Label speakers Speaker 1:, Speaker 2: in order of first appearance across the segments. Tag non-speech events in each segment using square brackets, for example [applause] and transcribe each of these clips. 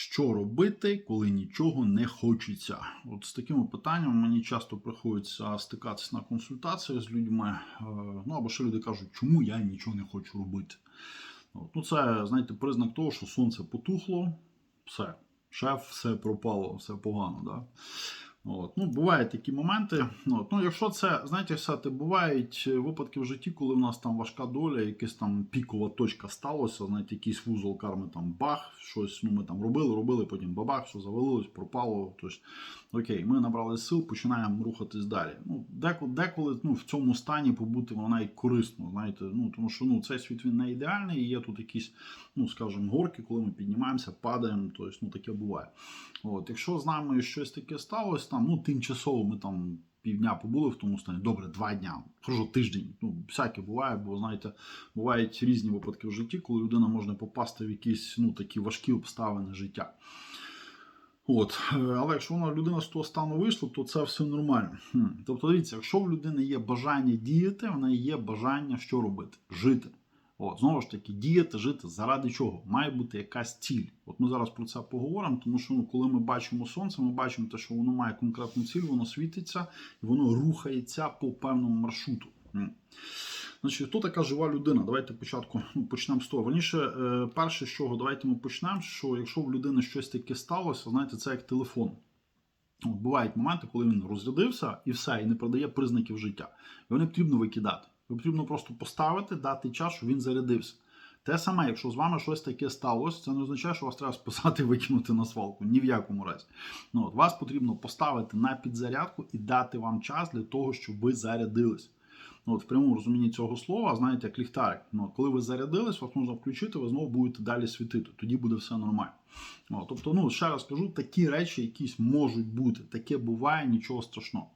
Speaker 1: Що робити, коли нічого не хочеться? От з такими питаннями мені часто приходиться стикатися на консультаціях з людьми. Е, Ну або ще люди кажуть, чому я нічого не хочу робити. От, ну, це, знаєте, признак того, що сонце потухло, все, шеф, все пропало, все погано. Да? От. Ну, бувають такі моменти. От. Ну, якщо це, знаєте, все, бувають випадки в житті, коли в нас там важка доля, якась там пікова точка сталося, знаєте, якийсь вузол карми там бах, щось ну, ми там робили, робили, потім бабах, що завалилось, пропало. Тобто, окей, ми набрали сил, починаємо рухатись далі. Ну, деколи, деколи ну, в цьому стані побути воно навіть корисно, знаєте, ну, тому що ну, цей світ він не ідеальний, і є тут якісь, ну, скажімо, горки, коли ми піднімаємося, падаємо, тобто, ну, таке буває. От, якщо з нами щось таке сталося, там, ну, тимчасово ми там півдня побули в тому стані, добре, два дня, хорошо, тиждень. Ну, всяке буває, бо знаєте, бувають різні випадки в житті, коли людина може попасти в якісь ну, такі важкі обставини життя. От, е, але якщо вона людина з того стану вийшла, то це все нормально. Хм. Тобто, дивіться, якщо в людини є бажання діяти, в неї є бажання що робити? Жити. От, знову ж таки, діяти, жити заради чого? Має бути якась ціль. От ми зараз про це поговоримо, тому що ну, коли ми бачимо сонце, ми бачимо те, що воно має конкретну ціль, воно світиться і воно рухається по певному маршруту. Значить, хто така жива людина? Давайте спочатку ну, почнемо з того. Верніше, е, перше, з чого давайте ми почнемо, що якщо в людини щось таке сталося, знаєте, це як телефон. От, бувають моменти, коли він розрядився і все, і не продає признаків життя. Його не потрібно викидати. Потрібно просто поставити, дати час, щоб він зарядився. Те саме, якщо з вами щось таке сталося, це не означає, що вас треба списати і викинути на свалку. Ні в якому разі. Ну, от, Вас потрібно поставити на підзарядку і дати вам час для того, щоб ви зарядились. Ну, от, В прямому розумінні цього слова, знаєте, як ліхтарик. Ну, коли ви зарядились, вас можна включити, ви знову будете далі світити. Тоді буде все нормально. От, тобто, ну, ще раз кажу, такі речі якісь можуть бути. Таке буває, нічого страшного.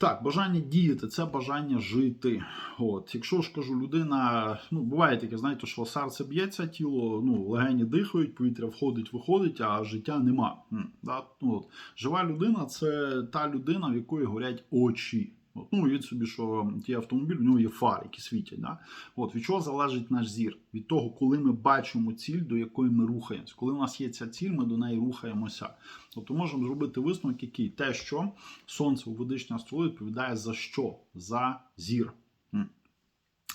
Speaker 1: Так, бажання діяти це бажання жити. От, Якщо ж кажу, людина, ну буває таке, знаєте, що серце б'ється, тіло, ну, легені дихають, повітря входить, виходить, а життя нема. Да? Ну, от. Жива людина це та людина, в якої горять очі. Ну, від собі, що ті автомобіль, в нього є фари, які світять. Да? От, від чого залежить наш зір? Від того, коли ми бачимо ціль, до якої ми рухаємося. Коли у нас є ця ціль, ми до неї рухаємося. Тобто можемо зробити висновок, який те, що сонце у ведичній астрології відповідає за що? За зір.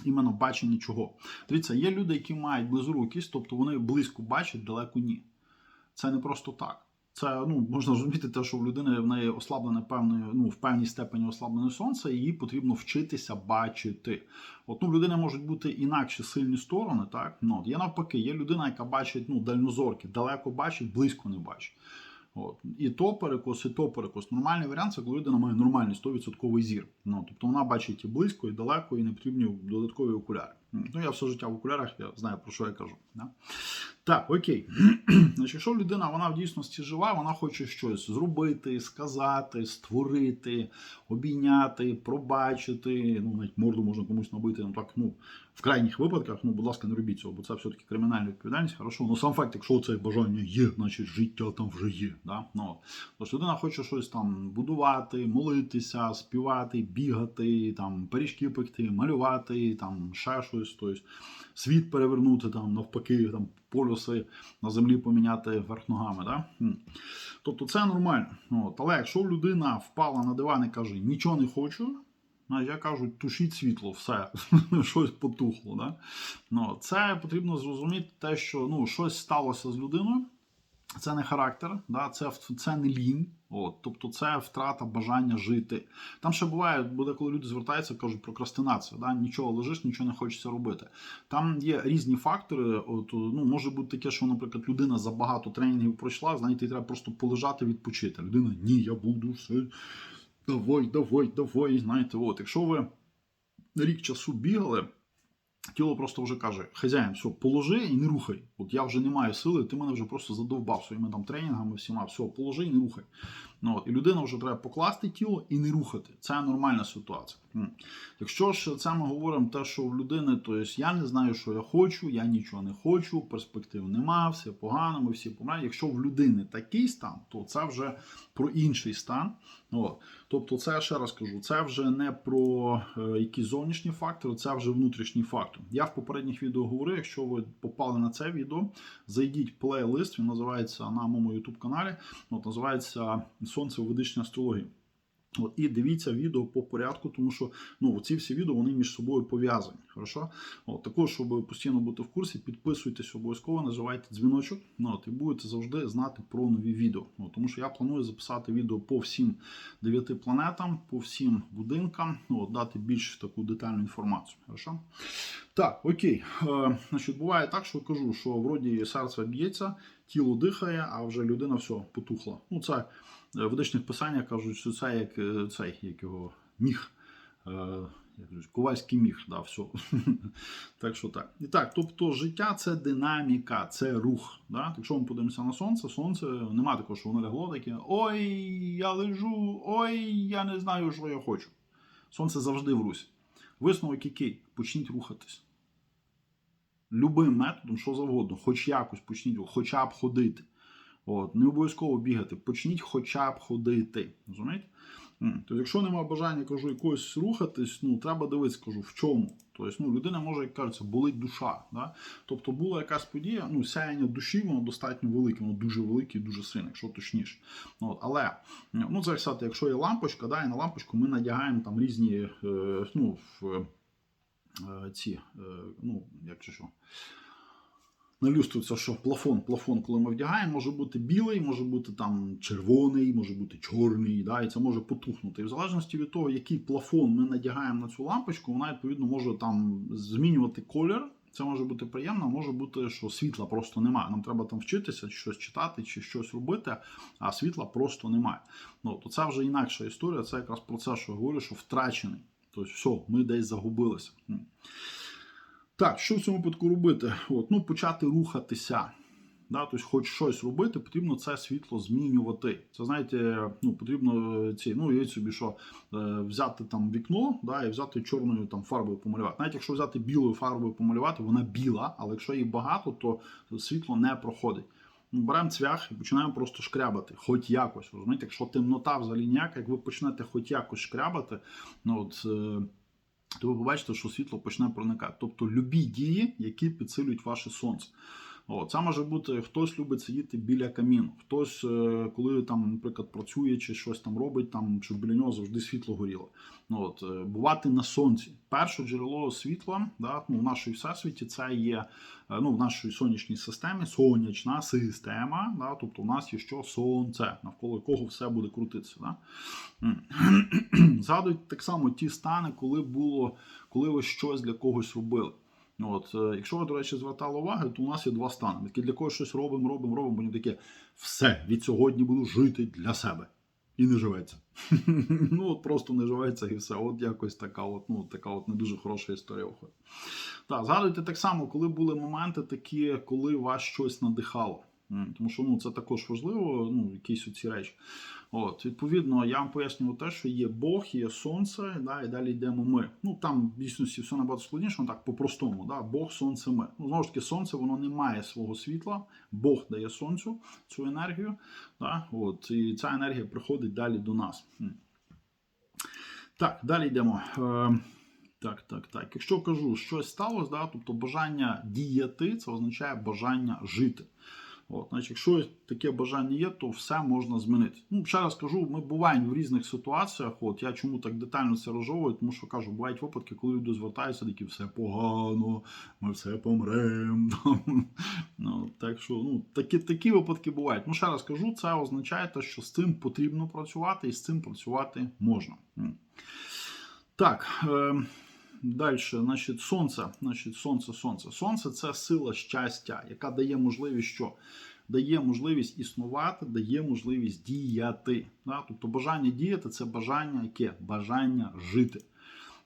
Speaker 1: Іменно бачення чого. Дивіться, є люди, які мають близорукість, тобто вони близько бачать, далеко ні. Це не просто так. Це ну можна розуміти, те, що в людини в неї ослаблене певною, ну в певній степені ослаблене сонце, і їй потрібно вчитися бачити. От ну, в людини можуть бути інакші сильні сторони, так ну от, є навпаки, є людина, яка бачить ну дальнозорки, далеко бачить, близько не бачить. От. І то перекос, і то перекос. Нормальний варіант це коли людина має нормальний 100% зір. Ну, тобто вона бачить і близько, і далеко, і не потрібні додаткові окуляри. Ну, я все життя в окулярах, я знаю про що я кажу. Да? Так, окей. [clears throat] Значить, Якщо людина вона в дійсності жива, вона хоче щось зробити, сказати, створити, обійняти, пробачити. Ну, навіть морду можна комусь набити. Ну так, ну, в крайніх випадках, ну, будь ласка, не робіть цього, бо це все-таки кримінальна відповідальність. Хорошо, ну сам факт, якщо це бажання є, значить життя там вже є. Да? Ну, Тож людина хоче щось там будувати, молитися, співати, бігати, там, пиріжки пекти, малювати, там, ще щось, тобто світ перевернути, там, навпаки, там, полюси на землі поміняти верх ногами. Да? Тобто це нормально. От. Але якщо людина впала на диван і каже, нічого не хочу, я кажу, тушіть світло, все, [laughs] щось потухло. Да? Це потрібно зрозуміти те, що ну, щось сталося з людиною. Це не характер, да? це, це не лінь, от, тобто це втрата бажання жити. Там ще буває, буде, коли люди звертаються, кажуть прокрастинація, да? нічого лежиш, нічого не хочеться робити. Там є різні фактори. От, ну, Може бути таке, що, наприклад, людина забагато тренінгів пройшла, знаєте, і треба просто полежати, відпочити. Людина, ні, я буду все. Давай, давай, давай. Знаєте, от, якщо ви рік часу бігали, тіло просто вже каже: хазяїн, все, положи і не рухай. От я вже не маю сили, ти мене вже просто задовбав своїми там тренінгами, всіма, все, положи і не рухай. Ну, от, і людина вже треба покласти тіло і не рухати. Це нормальна ситуація. Якщо ж це ми говоримо те, що в людини, то есть я не знаю, що я хочу, я нічого не хочу, перспектив нема, все погано, ми всі помираємо. Якщо в людини такий стан, то це вже про інший стан. От. Тобто, це ще раз кажу, це вже не про е, якісь зовнішні фактори, це вже внутрішній фактор. Я в попередніх відео говорив, якщо ви попали на це відео, зайдіть в плейлист, він називається на моєму YouTube каналі. От називається Сонце у ведичній астрології. От, і дивіться відео по порядку, тому що ну, ці всі відео вони між собою пов'язані. Хорошо? От, також, щоб постійно бути в курсі, підписуйтесь обов'язково, наживайте дзвіночок, ну, от, і будете завжди знати про нові відео. От, тому що я планую записати відео по всім дев'яти планетам, по всім будинкам, ну, от, дати більш таку детальну інформацію. Хорошо? Так, окей. Е, значить, буває так, що кажу, що вроді серце б'ється, тіло дихає, а вже людина все потухла. Ну, це в ведичних писаннях кажуть, що це як е, цей, як його міг. Е, ковальський міг, да, все. [laughs] так що так. І так, тобто життя це динаміка, це рух. Да? Якщо ми подивимося на сонце, сонце нема такого, що воно лягло таке. Ой, я лежу, ой, я не знаю, що я хочу. Сонце завжди в русі. Висновок який? Почніть рухатись. Любим методом, що завгодно, хоч якось почніть, хоча б ходити. От, Не обов'язково бігати, почніть хоча б ходити. розумієте? Тобто, якщо немає бажання кажу, якось рухатись, ну треба дивитися, кажу, в чому. Тобто, ну, людина може, як кажеться, болить душа. Да? Тобто була якась подія, ну, сяяння душі, воно достатньо велике, воно дуже велике і дуже сильне, якщо точніше. От, але ну, це сказати, якщо є лампочка, да, і на лампочку ми надягаємо там різні е, ну, е, ці, е, ну, як чи що. Налюструється, що плафон, плафон, коли ми вдягаємо, може бути білий, може бути там червоний, може бути чорний, да, і це може потухнути. І в залежності від того, який плафон ми надягаємо на цю лампочку, вона відповідно може там змінювати колір. Це може бути приємно, може бути, що світла просто немає. Нам треба там вчитися, щось читати, чи щось робити, а світла просто немає. Ну, то це вже інакша історія. Це якраз про це, що я говорю, що втрачений. Тобто, все, ми десь загубилися. Так, що в цьому випадку робити? От, ну, Почати рухатися. Да, тобто, хоч щось робити, потрібно це світло змінювати. Це знаєте, ну потрібно ці, ну уявіть собі, що е, взяти там вікно, да, і взяти чорною там фарбою помалювати. Навіть якщо взяти білою фарбою помалювати, вона біла, але якщо її багато, то світло не проходить. Ну, Беремо цвях і починаємо просто шкрябати, хоч якось. розумієте? Якщо темнота взагалі ніяка, як ви почнете хоч якось шкрябати, ну от. Е, то ви побачите, що світло почне проникати. Тобто любі дії, які підсилюють ваше сонце. О, це може бути хтось любить сидіти біля каміну, хтось, е, коли там, наприклад, працює чи щось там робить, там щоб біля нього завжди світло горіло. Ну, от, е, Бувати на сонці. Перше джерело світла да, ну, в нашій всесвіті це є е, ну, в нашій сонячній системі сонячна система. Да, Тобто у нас є що сонце, навколо якого все буде крутитися. Да? Згадуйте так само ті стани, коли було, коли ви щось для когось робили. От, Якщо ви, до речі, звертали увагу, то у нас є два стани. Ми такі для когось щось робимо, робимо, робимо, вони таке все, від сьогодні буду жити для себе. І не живеться. [laughs] ну от Просто не живеться і все. От якось така от, ну, така от не дуже хороша історія виходить. Так, згадуйте так само, коли були моменти такі, коли вас щось надихало. Тому що ну, це також важливо, ну, якісь оці речі. От, Відповідно, я вам пояснював те, що є Бог, є сонце, да, і далі йдемо ми. Ну там в дійсності все набагато складніше, ну так по-простому. Да, Бог, сонце, ми. Ну, Знову ж таки, сонце воно не має свого світла, Бог дає сонцю цю енергію. Да, от, І ця енергія приходить далі до нас. Так, далі йдемо. Е, так, так, так. Якщо кажу, щось сталося, да, тобто бажання діяти, це означає бажання жити. От, значить, Якщо таке бажання є, то все можна змінити. Ну, Ще раз кажу, ми буваємо в різних ситуаціях. От Я чому так детально це розжовую, тому що кажу, бувають випадки, коли люди звертаються, такі все погано, ми все помремо. [laughs] Ну, так що, ну, такі такі випадки бувають. Ну, ще раз кажу, це означає, що з цим потрібно працювати і з цим працювати можна. Так. Е Далі, значить, сонце, значить, сонце, сонце. Сонце це сила щастя, яка дає можливість що? Дає можливість існувати, дає можливість діяти. Да? Тобто бажання діяти це бажання яке? Бажання жити.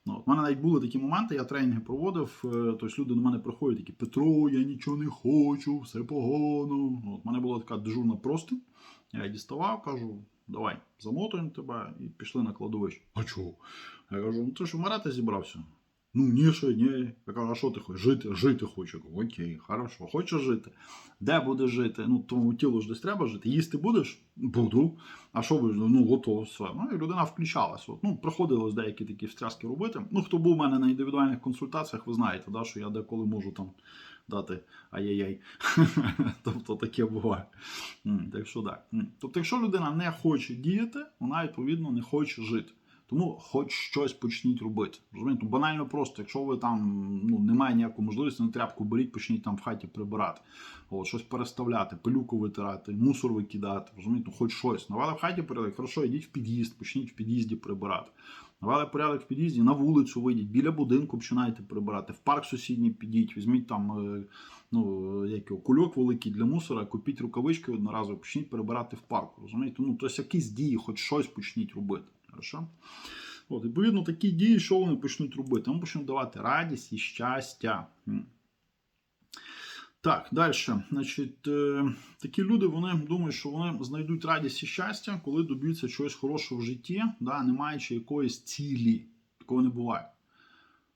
Speaker 1: Ну, У мене навіть були такі моменти, я тренінги проводив. Тобто люди до мене приходять такі Петро, я нічого не хочу, все погано. От, У мене була така дежурна простинь. Я діставав, кажу, давай, замотуємо тебе і пішли на кладовище. А чого? Я кажу, ну ти ж вмирати зібрався. Ну, ні, ще ні. Я кажу, що ти хочеш? Жити, жити хочу. Окей, хорошо, хочеш жити. Де будеш жити? Ну, твоєму тілу ж десь треба жити. Їсти будеш? Буду. А що будеш? Ну, готово все. Ну, і людина включалась. От. Ну, приходилось деякі такі встряски робити. Ну, хто був у мене на індивідуальних консультаціях, ви знаєте, да, що я деколи можу там дати ай-яй-яй. [laughs] тобто таке буває. Так що так. Тобто, якщо людина не хоче діяти, вона відповідно не хоче жити. Тому хоч щось почніть робити. Розумієте? Ну, банально просто, якщо ви там ну, немає ніякої можливості, на тряпку беріть, почніть там в хаті прибирати, От, щось переставляти, пилюку витирати, мусор викидати. Розумієте? Ну, хоч щось. Навали в хаті порядок, хорошо, йдіть в під'їзд, почніть в під'їзді прибирати. Навали порядок в під'їзді, на вулицю вийдіть, біля будинку починайте прибирати, в парк сусідній підіть, візьміть там е, ну, як його, кульок великий для мусора, купіть рукавички одноразово, почніть прибирати в парку. Розумієте? Ну, тобто якісь дії, хоч щось почніть робити. Хорошо? От, відповідно, такі дії, що вони почнуть робити? Вони почнуть давати радість і щастя. Так, далі. Значить, е, такі люди вони думають, що вони знайдуть радість і щастя, коли доб'ються чогось хорошого в житті, да, не маючи якоїсь цілі. Такого не буває.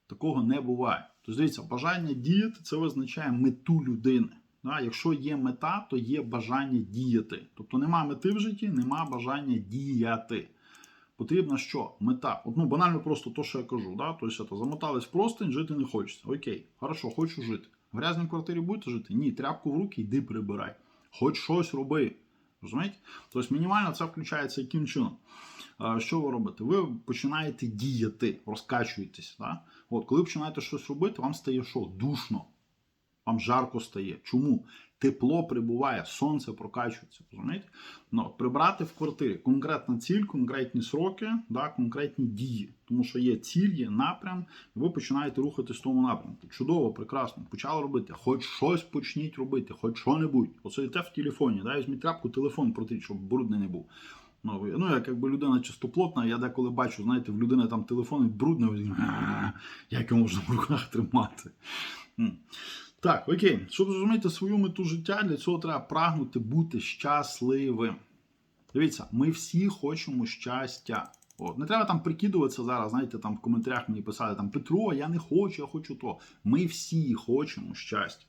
Speaker 1: Такого не буває. Тобто, дивіться, бажання діяти це визначає мету людини. Да? Якщо є мета, то є бажання діяти. Тобто нема мети в житті, нема бажання діяти. Потрібна що? Мета. От, ну, банально просто то, що я кажу. Да? Тобто, це, замотались в жити не хочеться. Окей, хорошо, хочу жити. В грязній квартирі будете жити? Ні, тряпку в руки, йди прибирай. Хоч щось роби. Розумієте? Тобто мінімально це включається яким чином. Що ви робите? Ви починаєте діяти, розкачуєтесь. Да? От, коли починаєте щось робити, вам стає що? Душно. Вам жарко стає. Чому? Тепло прибуває, сонце прокачується. розумієте? Ну, прибрати в квартирі конкретна ціль, конкретні сроки, да, конкретні дії. Тому що є ціль, є напрям, і ви починаєте рухатись в тому напрямку. Чудово, прекрасно. Почали робити. Хоч щось почніть робити, хоч що-небудь. Йде в телефоні, да, візьміть тряпку, телефон протріть, щоб брудний не був. Ну, ну, як якби людина чистоплотна, я деколи бачу, знаєте, в людини там телефон брудний, думаєте, «А, як його можна в руках тримати. Так, окей, щоб зрозуміти свою мету життя, для цього треба прагнути бути щасливим. Дивіться, ми всі хочемо щастя. От. Не треба там прикидуватися зараз, знаєте, там в коментарях мені писали там Петро, я не хочу, я хочу то. Ми всі хочемо щастя.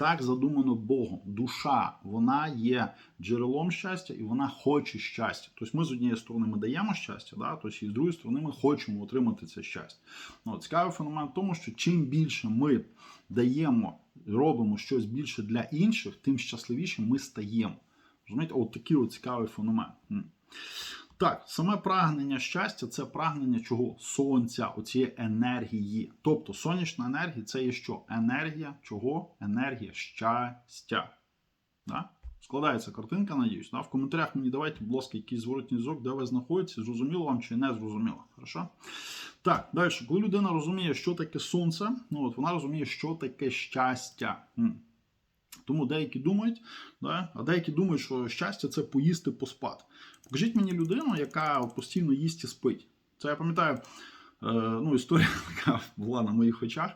Speaker 1: Так задумано Богом. Душа, вона є джерелом щастя і вона хоче щастя. Тобто ми з однієї сторони ми даємо щастя, да? тобто і з другої сторони ми хочемо отримати це щастя. Ну, цікавий феномен в тому, що чим більше ми даємо, робимо щось більше для інших, тим щасливішим ми стаємо. Розумієте, от такий цікавий феномен. Так, саме прагнення щастя це прагнення чого? Сонця, оцієї енергії. Тобто сонячна енергія це є що? Енергія чого? Енергія щастя. Да? Складається картинка, надіюсь. Да? В коментарях мені давайте, будь ласка, якийсь зворотній зв'язок, де ви знаходитесь, зрозуміло вам чи не зрозуміло. Хорошо? Так, далі, коли людина розуміє, що таке сонце, ну от вона розуміє, що таке щастя. Тому деякі думають, да? а деякі думають, що щастя це поїсти, поспати. Покажіть мені людину, яка постійно їсть і спить. Це я пам'ятаю, е, ну, історія [laughs] така була на моїх очах.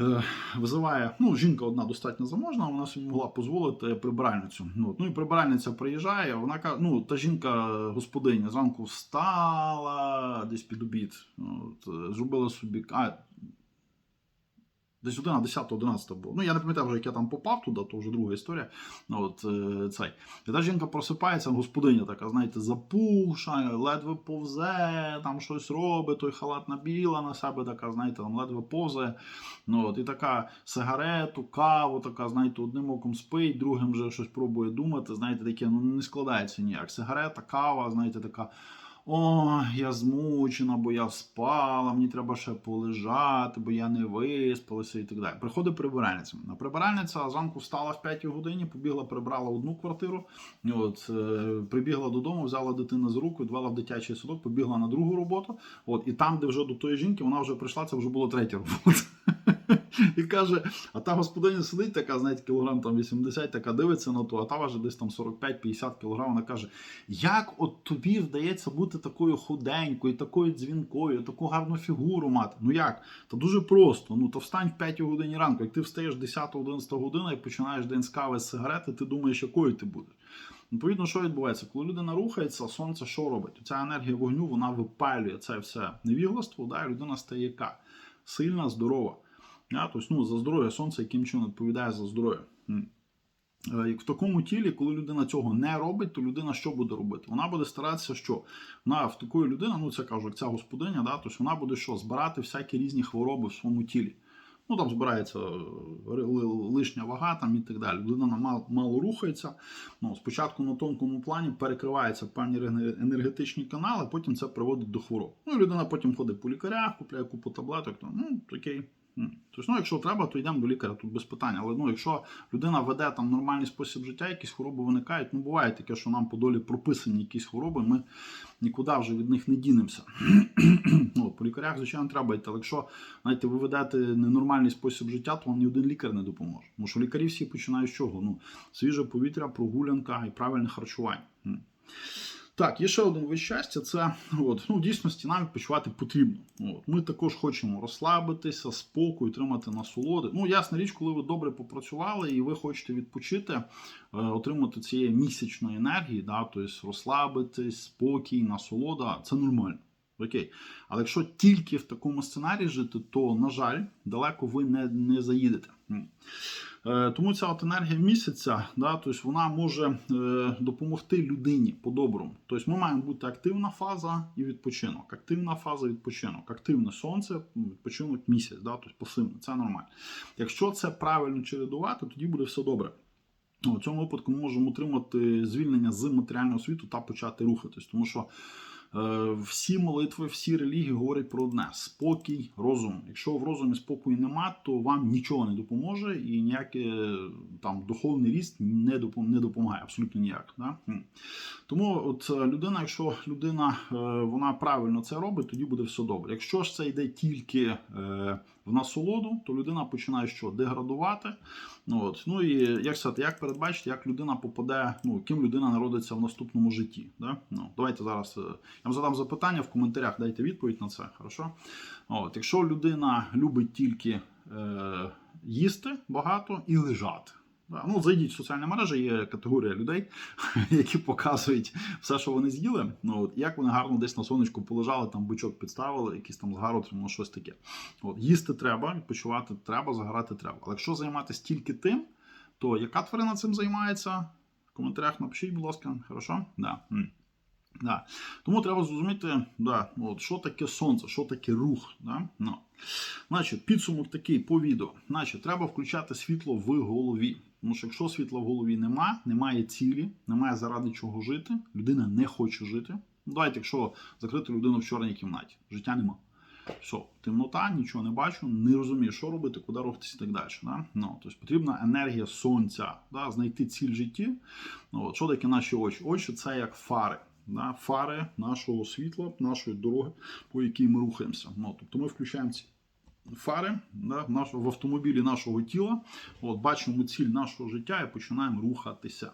Speaker 1: Е, визиває, ну, жінка одна достатньо заможна, вона собі могла дозволити прибиральницю. Ну, ну і прибиральниця приїжджає, вона ну, та жінка господиня зранку встала десь під обід, от, зробила собі. А, Десь 11, 10, 11 було. Ну, я не пам'ятаю вже, як я там попав туди, то вже друга історія. Ну, от, е, цей. І та жінка просипається, господиня така, знаєте, запуша, ледве повзе, там щось робить, той халат набіла на себе, така, знаєте, там ледве повзе. Ну, от, і така сигарету, каву, така, знаєте, одним оком спить, другим вже щось пробує думати. Знаєте, таке, ну не складається ніяк. Сигарета, кава, знаєте, така. О, я змучена, бо я спала, мені треба ще полежати, бо я не виспалася і так далі. Приходить прибиральниця. На прибиральниця зранку встала в 5 годині, побігла, прибрала одну квартиру. От, е, прибігла додому, взяла дитину за руку, відвела в дитячий садок, побігла на другу роботу. От, і там, де вже до тої жінки, вона вже прийшла, це вже була третя робота. [laughs] І каже, а та господиня сидить, така, знаєте, кілограм там 80, така дивиться на ту, а та важить десь там 45-50 кілограм. Вона каже: як от тобі вдається бути такою худенькою, такою дзвінкою, таку гарну фігуру мати? Ну як? Та дуже просто. Ну то встань в 5 годині ранку. Як ти встаєш 10-11 година і починаєш день з кави з сигарети, ти думаєш, якою ти будеш. Відповідно, що відбувається? Коли людина рухається, сонце що робить? Ця енергія вогню вона випалює це все невігластво, да, і людина стає яка? Сильна, здорова. Да? Тобто, ну, за здоров'я сонце, яким чином відповідає за здоров'я. Е, В такому тілі, коли людина цього не робить, то людина що буде робити? Вона буде старатися, що вона в такої людини, ну це кажуть, ця господиня, да, тобто вона буде що збирати всякі різні хвороби в своєму тілі. Ну там збирається е, лишня вага там і так далі. Людина мало, мало рухається. Ну, спочатку на тонкому плані перекриваються певні енергетичні канали, потім це приводить до хвороб. Ну і людина потім ходить по лікарях, купляє купу таблеток. То, ну, окей. Тобто, ну, якщо треба, то йдемо до лікаря, тут без питань. Але ну, якщо людина веде там нормальний спосіб життя, якісь хвороби виникають, ну буває таке, що нам по долі прописані якісь хвороби, ми нікуди вже від них не дінемося. [clears throat] ну, по лікарях, звичайно, треба йти. Але якщо знаєте, ви ведете ненормальний спосіб життя, то вам ні один лікар не допоможе. Тому що лікарі всі починають з чого? Ну, свіже повітря, прогулянка і правильне харчування. Так, є ще один вид щастя. Це от, ну, в дійсності нам відпочивати потрібно. От, ми також хочемо розслабитися, спокій, отримати насолоди. Ну, ясна річ, коли ви добре попрацювали і ви хочете відпочити, е, отримати цієї місячної енергії, да, тобто розслабитись, спокій, насолода, це нормально. Окей. Але якщо тільки в такому сценарії жити, то, на жаль, далеко ви не, не заїдете. Е, Тому ця от енергія місяця, да, тобто вона може е, допомогти людині по-доброму. Тобто ми маємо бути активна фаза і відпочинок. Активна фаза відпочинок. Активне сонце, відпочинок місяць, да, тобто пасивно. Це нормально. Якщо це правильно чередувати, тоді буде все добре. У цьому випадку ми можемо отримати звільнення з матеріального світу та почати рухатись, тому що всі молитви, всі релігії говорять про одне: спокій, розум. Якщо в розумі спокою нема, то вам нічого не допоможе і ніякий е, там духовний ріст не не допомагає, абсолютно ніяк. Да? Тому от е, людина, якщо людина е, вона правильно це робить, тоді буде все добре. Якщо ж це йде тільки е, в насолоду, то людина починає що деградувати. Ну, от. ну і як сказати, як передбачити, як людина попаде, ну ким людина народиться в наступному житті. Да? Ну, давайте зараз е, я вам задам запитання в коментарях, дайте відповідь на це. Хорошо? От, якщо людина любить тільки е, їсти багато і лежати. Ну, зайдіть в соціальні мережі, є категорія людей, [laughs] які показують все, що вони з'їли. Ну, от, як вони гарно десь на сонечку полежали, там бичок підставили, якийсь там згар отримали, щось таке. От, їсти треба, відпочивати треба, загорати треба. Але якщо займатися тільки тим, то яка тварина цим займається? В коментарях напишіть, будь ласка, хорошо? Да. Да. Тому треба зрозуміти, да, от, що таке сонце, що таке рух. Да? Ну. Значить, підсумок такий по відео. Значить, треба включати світло в голові. Тому що якщо світла в голові нема, немає цілі, немає заради чого жити, людина не хоче жити. Ну, давайте, якщо закрити людину в чорній кімнаті, життя нема. Все, темнота, нічого не бачу, не розумію, що робити, куди рухатися і так далі. Да? Ну, тобто потрібна енергія сонця, да? знайти ціль житті. Ну, от, що таке наші очі? Очі це як фари. Да? Фари нашого світла, нашої дороги, по якій ми рухаємося. Ну, тобто ми включаємо ці фари да, в, автомобілі нашого тіла, от, бачимо ціль нашого життя і починаємо рухатися.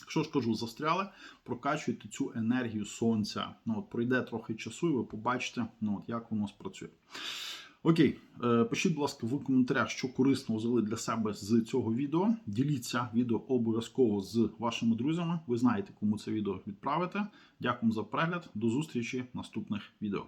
Speaker 1: Якщо ж кажу, застряли, прокачуйте цю енергію сонця. Ну, от, пройде трохи часу, і ви побачите, ну, от, як воно спрацює. Окей, е, пишіть, будь ласка, в коментарях, що корисно взяли для себе з цього відео. Діліться відео обов'язково з вашими друзями. Ви знаєте, кому це відео відправити. Дякую за перегляд. До зустрічі в наступних відео.